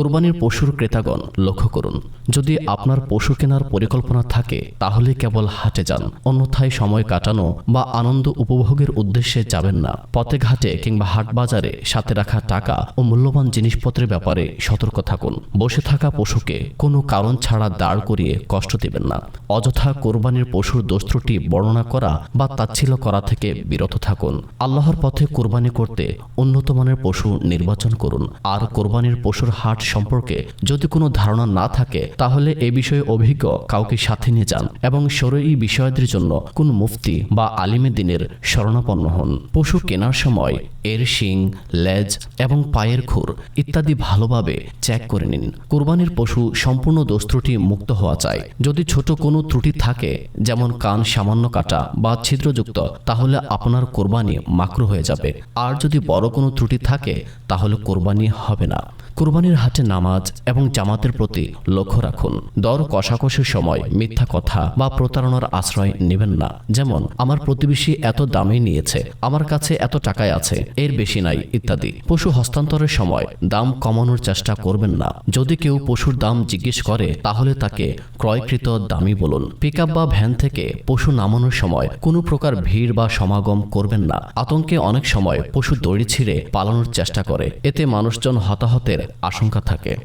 কোরবানির পশুর ক্রেতাগণ, লক্ষ্য করুন। যদি আপনার পশু কেনার পরিকল্পনা থাকে, তাহলে কেবল হাটে যান। অন্যথায় সময় কাটানো বা আনন্দ উপভোগের উদ্দেশ্যে যাবেন না। পথে ঘাটে কিংবা হাট বাজারে সাথে রাখা টাকা ও মূল্যবান জিনিসপত্রের ব্যাপারে সতর্ক থাকুন। বসে থাকা পশুকে কোনো কারণ ছাড়া দাঁড় করিয়ে কষ্ট দেবেন না। অযথা কোরবানির পশুর দোস্ত্রটি বর্ণনা করা বা তাচ্ছিল্য করা থেকে বিরত থাকুন। আল্লাহর পথে কোরবানি করতে উন্নত মানের পশু নির্বাচন করুন। আর কোরবানির পশুর হাট সম্পর্কে যদি কোনো ধারণা না থাকে, তাহলে এ বিষয়ে অভিজ্ঞ কাউকে সাথে নিয়ে যান এবং সরই বিষয়াদের জন্য কোন মুফতি বা আলিমে দিনের শরণাপন্ন হন। পশু কেনার সময় এর শিং, লেজ এবং পায়ের খুর ইত্যাদি ভালোভাবে চেক করে নিন। কোরবানির পশু সম্পূর্ণ দোষ ত্রুটি মুক্ত হওয়া চাই। যদি ছোট কোনো ত্রুটি থাকে, যেমন কান সামান্য কাটা বা ছিদ্রযুক্ত, তাহলে আপনার কোরবানি মাকরু হয়ে যাবে। আর যদি বড় কোনো ত্রুটি থাকে, তাহলে কোরবানি হবে না। কোরবানির হাটে নামাজ এবং জামাতের প্রতি লক্ষ্য রাখুন। দর কষাকষির সময় মিথ্যা কথা বা প্রতারণার আশ্রয় নেবেন না। যেমন, আমার প্রতিবেশী এত দামে নিয়েছে, আমার কাছে এত টাকায় আছে, এর বেশি নাই, ইত্যাদি। পশু হস্তান্তরের সময় দাম কমানোর চেষ্টা করবেন না। যদি কেউ পশুর দাম জিজ্ঞেস করে, তাহলে তাকে ক্রয়কৃত দামই বলুন। পিক বা ভ্যান থেকে পশু নামানোর সময় কোনো প্রকার ভিড় বা সমাগম করবেন না। আতঙ্কে অনেক সময় পশু দড়ি ছিঁড়ে পালানোর চেষ্টা করে। এতে মানুষজন হতাহতের আশঙ্কা থাকে।